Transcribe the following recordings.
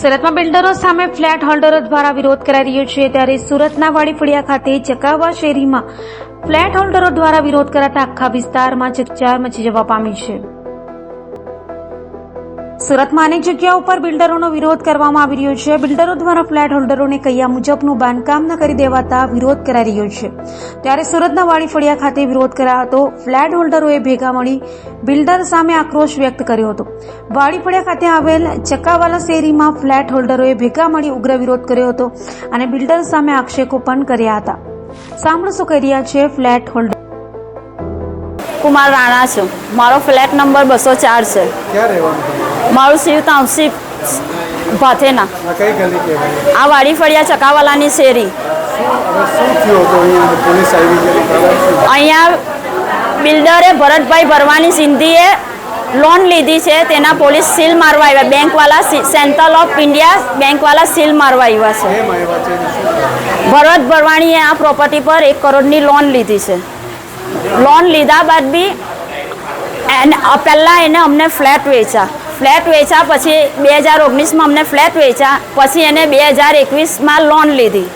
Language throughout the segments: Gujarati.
સુરતમાં બિલ્ડરો સામે ફ્લેટ હોલ્ડરો દ્વારા વિરોધ કરાઈ રહ્યો છે. ત્યારે સુરતના વાડીફળિયા ખાતે ચકાવા શેરીમાં ફ્લેટ હોલ્ડરો દ્વારા વિરોધ કરાતા આખા વિસ્તારમાં ચકચાર મચી જવા પામી છે. સુરતમાં અનેક જગ્યાઓ પર બિલ્ડરોનો વિરોધ કરવામાં આવી રહ્યો છે. બિલ્ડરો દ્વારા ફ્લેટ હોલ્ડરોને કયા મુજબનું બાંધકામ ન કરી દેવાતા વિરોધ કરાઈ રહ્યો છે. ત્યારે સુરતના વાડી ફળિયા ખાતે વિરોધ કરાયો ફ્લેટ હોલ્ડરોએ ભેગા મળી બિલ્ડર સામે આક્રોશ વ્યક્ત કર્યો હતો. વાડીફળિયા ખાતે આવેલ ચક્કાવાલા શેરીમાં ફ્લેટ હોલ્ડરોએ ભેગા મળી ઉગ્ર વિરોધ કર્યો હતો અને બિલ્ડર સામે આક્ષેપો પણ કર્યા હતા. સાંભળો શું કહી રહ્યા છે ફ્લેટ હોલ્ડર કુમાર રાણા છું. મારો ફ્લેટ નંબર બસો ચાર છે. ક્યાં રહેવાનું મારું શિવ તાંસી ભાથેના. આ વાડી ફળિયા ચકાવાલાની શેરી. અહીંયા? બિલ્ડરે ભરતભાઈ ભરવાની સિંધીએ લોન લીધી છે. તેના પોલીસ સીલ મારવા આવ્યા. બેંકવાલા સેન્ટ્રલ ઓફ ઇન્ડિયા બેંકવાલા સીલ મારવા આવ્યા છે? ભરત ભરવાણીએ આ પ્રોપર્ટી પર એક કરોડની લોન લીધી છે. લોન લીધા બાદ બી પહેલાં એને અમને ફ્લેટ વેચ્યા. ફ્લેટ વેચ્યા પછી બે હજાર ઓગણીસમાં અમને ફ્લેટ વેચ્યા પછી એને બે હજાર એકવીસમાં લોન લીધી.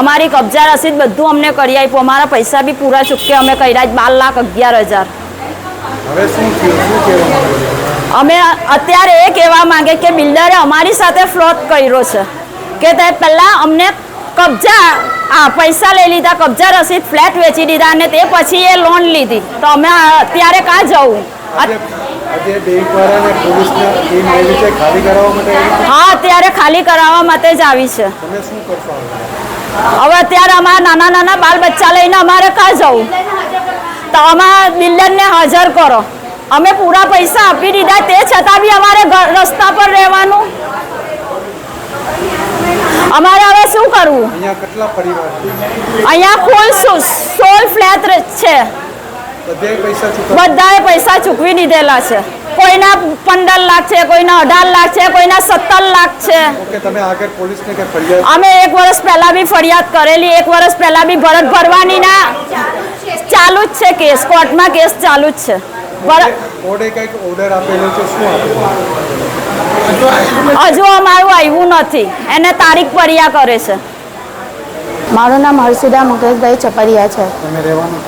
અમારી કબજા રસીદ બધું અમને કરી આપ્યું. અમારા પૈસા બી પૂરા ચૂક્યા અમે કર્યા બાર લાખ અગિયાર હજાર? અમે અત્યારે એ કહેવા માંગે કે બિલ્ડરે અમારી સાથે ફ્રોડ કર્યો છે. કે તે પહેલાં અમને કબજા આ પૈસા લઈ લીધા કબજા રસીદ ફ્લેટ વેચી દીધા અને તે પછી એ લોન લીધી. તો અમે અત્યારે કાં જવું? ખાલી? હા અત્યારે ખાલી કરાવવા માટે જ આવી છે હવે? અત્યારે અમારા નાના નાના બાલ બચ્ચા લઈને અમારે ક્યાં જવું તો અમારા બિલ્ડરને હાજર કરો અમે પૂરા પૈસા આપી દીધા તે છતાં બી અમારે ઘર- રસ્તા પર રહેવાનું અમારે હવે શું કરવું અહીંયા કેટલા પરિવાર છે? અહીંયા કુલ સો- સોળ ફ્લેટ છે બધાએ પૈસા ચૂકવી દીધેલા છે. કોઈના પંદર લાખ છે કોઈના અઢાર લાખ છે કોઈના સત્તર લાખ છે. ઓકે તમે આગળ પોલીસને કે ફરિયાદ અમે એક વર્ષ પહેલા બી ફરિયાદ કરેલી એક વર્ષ પહેલા બી ભરત ભરવાનીના ચાલુ જ છે કેસ કોર્ટમાં કેસ ચાલુ જ છે. ભરત કોર્ટે કંઈક ઓર્ડર આપેલો છે શું આપેલું? હજુ અમારું આવ્યું નથી. એને તારીખ પર્યા કરે છે. મારું નામ હર્ષિદા મુકેશભાઈ ચપરિયા છે. તમે રહેવાનું?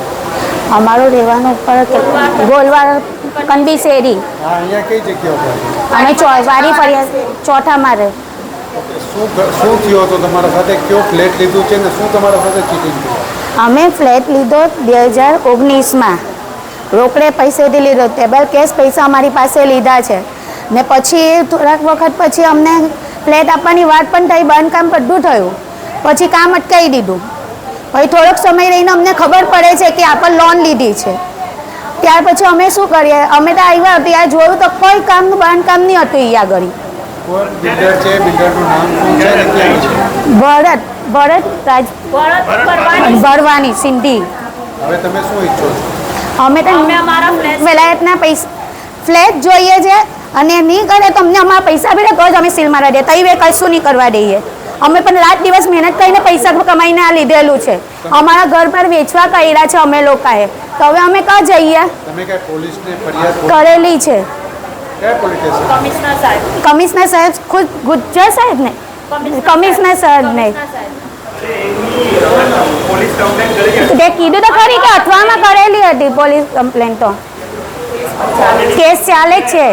અમારું રહેવાનું ઉપર ગોલવાડ કંદી શેરી. હા અહીંયા કઈ જગ્યા ઉપર અમે ચોવારી ફરિયાદ ચોથા મારે શું થયું હતું તમારા સાથે? કયો ફ્લેટ લીધું છે ને શું તમારા સાથે ચીટિંગ થયું? અમે ફ્લેટ લીધો બે હજાર ઓગણીસમાં. રોકડે પૈસેથી લીધો ટેબલ કેશ પૈસા અમારી પાસે લીધા છે. ને પછી થોડાક વખત પછી અમને ફ્લેટ આપવાની વાત પણ થઈ બાંધકામ બધું થયું. પછી કામ અટકાવી દીધું. પછી થોડોક સમય રહીને અમને ખબર પડે છે કે આપણે લોન લીધી છે. ત્યાર પછી અમે શું કરીએ? અમે તો આવ્યા ત્યાં જોયું તો કોઈ કામનું બાંધકામ નહીં હતું અહીંયા આગળ. ભરત. ભરત રાજ ભરવાની. સિંધી. હવે તમે શું ઈચ્છો છો? અમે તો અમે અમારા વિલાયતના પૈસા ફ્લેટ જોઈએ છે અને નહીં કરે તો અમને અમારા પૈસા ભેડે તો જ અમે સીલ મારવા દે તઈ કશું નહીં કરવા દઈએ. અમે પણ રાત દિવસ મહેનત કરીને પૈસા કમાઈને આ લીધેલું છે. અમારા ઘર પર વેચવા કર્યા છે અમે લોકોએ. તો હવે અમે ક્યાં જઈએ? તમે કઈ પોલીસને ફરિયાદ કરેલી છે. કયા પોલીસ સ્ટેશન? કમિશનર સાહેબ. સાહેબ ખુદ ગુજ્જર સાહેબ ને? કમિશનર સાહેબ. ને. તે કીધું તો ખરી કે અઠવામાં કરેલી હતી પોલીસ કમ્પ્લેન તો. કેસ ચાલે જ છે.